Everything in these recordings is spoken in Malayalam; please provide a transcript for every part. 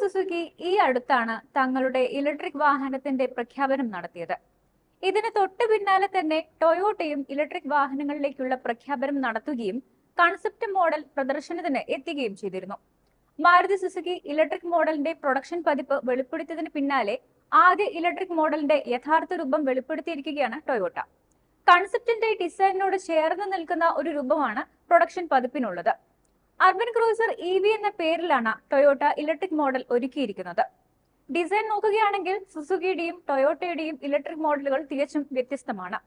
സുസുക്കി ഈ അടുത്താണ് തങ്ങളുടെ ഇലക്ട്രിക് വാഹനത്തിന്റെ പ്രഖ്യാപനം നടത്തിയത്. ഇതിന് തൊട്ടു പിന്നാലെ തന്നെ ടൊയോട്ടയും ഇലക്ട്രിക് വാഹനങ്ങളിലേക്കുള്ള പ്രഖ്യാപനം നടത്തുകയും കൺസെപ്റ്റ് മോഡൽ പ്രദർശനത്തിന് എത്തുകയും ചെയ്തിരുന്നു. മാരുതി സുസുക്കി ഇലക്ട്രിക് മോഡലിന്റെ പ്രൊഡക്ഷൻ പതിപ്പ് വെളിപ്പെടുത്തിയതിന് പിന്നാലെ ആദ്യ ഇലക്ട്രിക് മോഡലിന്റെ യഥാർത്ഥ രൂപം വെളിപ്പെടുത്തിയിരിക്കുകയാണ് ടൊയോട്ട. കൺസെപ്റ്റിന്റെ ഡിസൈനിനോട് ചേർന്ന് നിൽക്കുന്ന ഒരു രൂപമാണ് പ്രൊഡക്ഷൻ പതിപ്പിനുള്ളത്. അർബൻ ക്രൂസർ ഇ വി എന്ന പേരിലാണ് ടൊയോട്ട ഇലക്ട്രിക് മോഡൽ ഒരുക്കിയിരിക്കുന്നത്. ഡിസൈൻ നോക്കുകയാണെങ്കിൽ സുസുക്കിയുടെയും ടൊയോട്ടയുടെയും ഇലക്ട്രിക് മോഡലുകൾ തികച്ചും വ്യത്യസ്തമാണ്.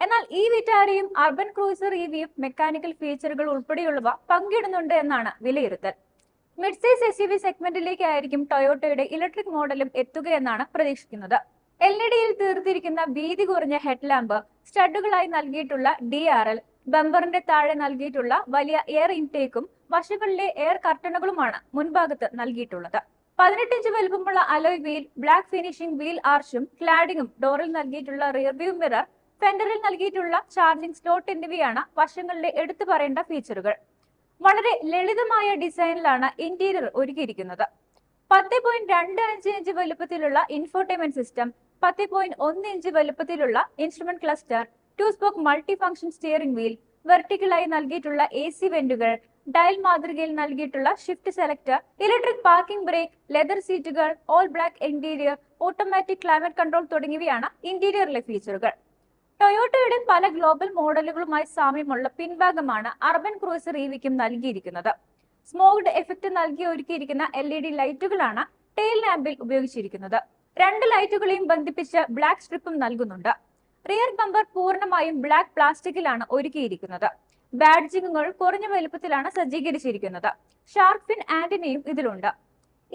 എന്നാൽ ഈ വിറ്റാരയും അർബൻ ക്രൂസർ ഇ വിയും മെക്കാനിക്കൽ ഫീച്ചറുകൾ ഉൾപ്പെടെയുള്ളവ പങ്കിടുന്നുണ്ട് എന്നാണ് വിലയിരുത്തൽ. മിഡ്സൈസ് എസ് യു വി സെഗ്മെന്റിലേക്കായിരിക്കും ടൊയോട്ടയുടെ ഇലക്ട്രിക് മോഡലും എത്തുകയെന്നാണ് പ്രതീക്ഷിക്കുന്നത്. എൽ ഇ ഡിയിൽ തീർത്തിരിക്കുന്ന വീതി കുറഞ്ഞ ഹെഡ്ലാമ്പ് സ്റ്റഡുകളായി നൽകിയിട്ടുള്ള ഡി ആർ എൽ ബമ്പറിന്റെ താഴെ നൽകിയിട്ടുള്ള വലിയ എയർ ഇൻടേക്കും വശങ്ങളിലെ എയർ കർട്ടണുകളുമാണ് മുൻഭാഗത്ത് നൽകിയിട്ടുള്ളത്. പതിനെട്ട് ഇഞ്ച് വലുപ്പമുള്ള alloy wheel black finishing wheel ആർച്ചും ക്ലാഡിങ്ങും ഡോറിൽ നൽകിയിട്ടുള്ള റിയർ വ്യൂ മിറർ ഫെൻഡറിൽ നൽകിയിട്ടുള്ള ചാർജിംഗ് സ്ലോട്ട് എന്നിവയാണ് വശങ്ങളിലെ എടുത്തു പറയേണ്ട ഫീച്ചറുകൾ വളരെ ലളിതമായ ഡിസൈനിലാണ് ഇന്റീരിയർ ഒരുക്കിയിരിക്കുന്നത്. പത്ത് പോയിന്റ് രണ്ട് അഞ്ച് ഇഞ്ച് വലുപ്പത്തിലുള്ള ഇൻഫോർട്ടൈൻമെന്റ് സിസ്റ്റം പത്ത് പോയിന്റ് ഒന്ന് ഇഞ്ച് വലുപ്പത്തിലുള്ള instrument cluster two spoke multi function steering wheel വെർട്ടിക്കലായി നൽകിയിട്ടുള്ള എ സി വെന്റുകൾ ഡയൽ മാതൃകയിൽ നൽകിയിട്ടുള്ള shift selector electric parking brake leather സീറ്റുകൾ all black interior automatic climate control തുടങ്ങിയവയാണ് ഇന്റീരിയറിലെ ഫീച്ചറുകൾ ടൊയോട്ടയുടെ പല ഗ്ലോബൽ മോഡലുകളുമായി സാമ്യമുള്ള പിൻഭാഗമാണ് അർബൻ ക്രൂസർ ഇവിക്കും നൽകിയിരിക്കുന്നത്. സ്മോഗ്ഡ് എഫക്റ്റ് നൽകി ഒരുക്കിയിരിക്കുന്ന എൽ ഇ ഡി ലൈറ്റുകളാണ് ടെയിൽ ലാമ്പിൽ ഉപയോഗിച്ചിരിക്കുന്നത്. രണ്ട് ലൈറ്റുകളെയും ബന്ധിപ്പിച്ച് ബ്ലാക്ക് സ്ട്രിപ്പും നൽകുന്നുണ്ട്. റിയർ ബമ്പർ പൂർണമായും ബ്ലാക്ക് പ്ലാസ്റ്റിക്കിലാണ് ഒരുക്കിയിരിക്കുന്നത്. ബാഡ്ജിങ്ങുകൾ കുറഞ്ഞ വലുപ്പത്തിലാണ് സജ്ജീകരിച്ചിരിക്കുന്നത്. ഷാർക്ക് ഫിൻ ആന്റിനയും ഇതിലുണ്ട്.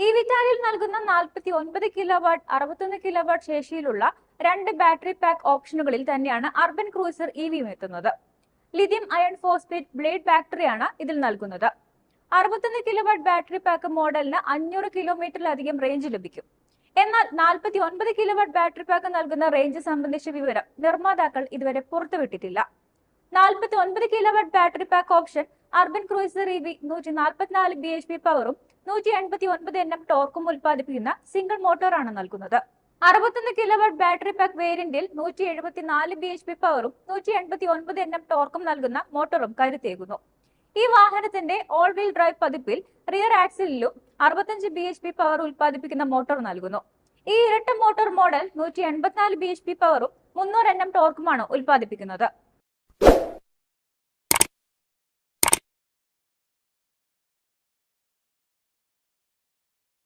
ഈ വിറ്റാലിൽ നൽകുന്ന നാൽപ്പത്തി ഒൻപത് കിലോ വാട്ട് അറുപത്തൊന്ന് കിലോ വാട്ട് ശേഷിയിലുള്ള രണ്ട് ബാറ്ററി പാക്ക് ഓപ്ഷനുകളിൽ തന്നെയാണ് അർബൻ ക്രൂസർ ഇ എത്തുന്നത്. ലിഥിയം അയൺ ഫോസ്ഫേറ്റ് ബ്ലേഡ് ബാറ്ററിയാണ് ഇതിൽ നൽകുന്നത്. അറുപത്തൊന്ന് കിലോ വാട്ട് ബാറ്ററി പാക്ക് മോഡലിന് അഞ്ഞൂറ് കിലോമീറ്ററിലധികം റേഞ്ച് ലഭിക്കും. എന്നാൽ നാൽപ്പത്തി ഒൻപത് കിലോവാട്ട് ബാറ്ററി പാക്ക് നൽകുന്ന റേഞ്ച് സംബന്ധിച്ച വിവരം നിർമ്മാതാക്കൾ ഇതുവരെ പുറത്തുവിട്ടിട്ടില്ല. നാൽപ്പത്തി ഒൻപത് kilowatt battery pack option Urban Cruiser E V നൂറ്റി നാൽപ്പത്തിനാല് ബി എച്ച് പി പവറും നൂറ്റി എൺപത്തി ഒൻപത് എൻ എം ടോർക്കും ഉൽപ്പാദിപ്പിക്കുന്ന സിംഗിൾ മോട്ടോറാണ് നൽകുന്നത്. അറുപത്തൊന്ന് കിലോവാട്ട് ബാറ്ററി പാക്ക് വേരിയന്റിൽ നൂറ്റി എഴുപത്തിനാല് ബി എച്ച് പി പവറും നൂറ്റി എൺപത്തി ഒൻപത് എൻ എം ടോർക്കും നൽകുന്ന മോട്ടോറും കരുത്തേകുന്നു ഈ വാഹനത്തിന്റെ ഓൾ വീൽ ഡ്രൈവ് പതിപ്പിൽ റിയർ ആക്സിലും അറുപത്തഞ്ച് ബി എച്ച് പി പവർ ഉൽപ്പാദിപ്പിക്കുന്ന മോട്ടോർ നൽകുന്നു. ഈ ഇരട്ട മോട്ടോർ മോഡൽ നൂറ്റി എൺപത്തിനാല് ബി എച്ച് പി പവറും മുന്നൂറ് എണ്ണം ടോർക്കുമാണ് ഉൽപ്പാദിപ്പിക്കുന്നത്.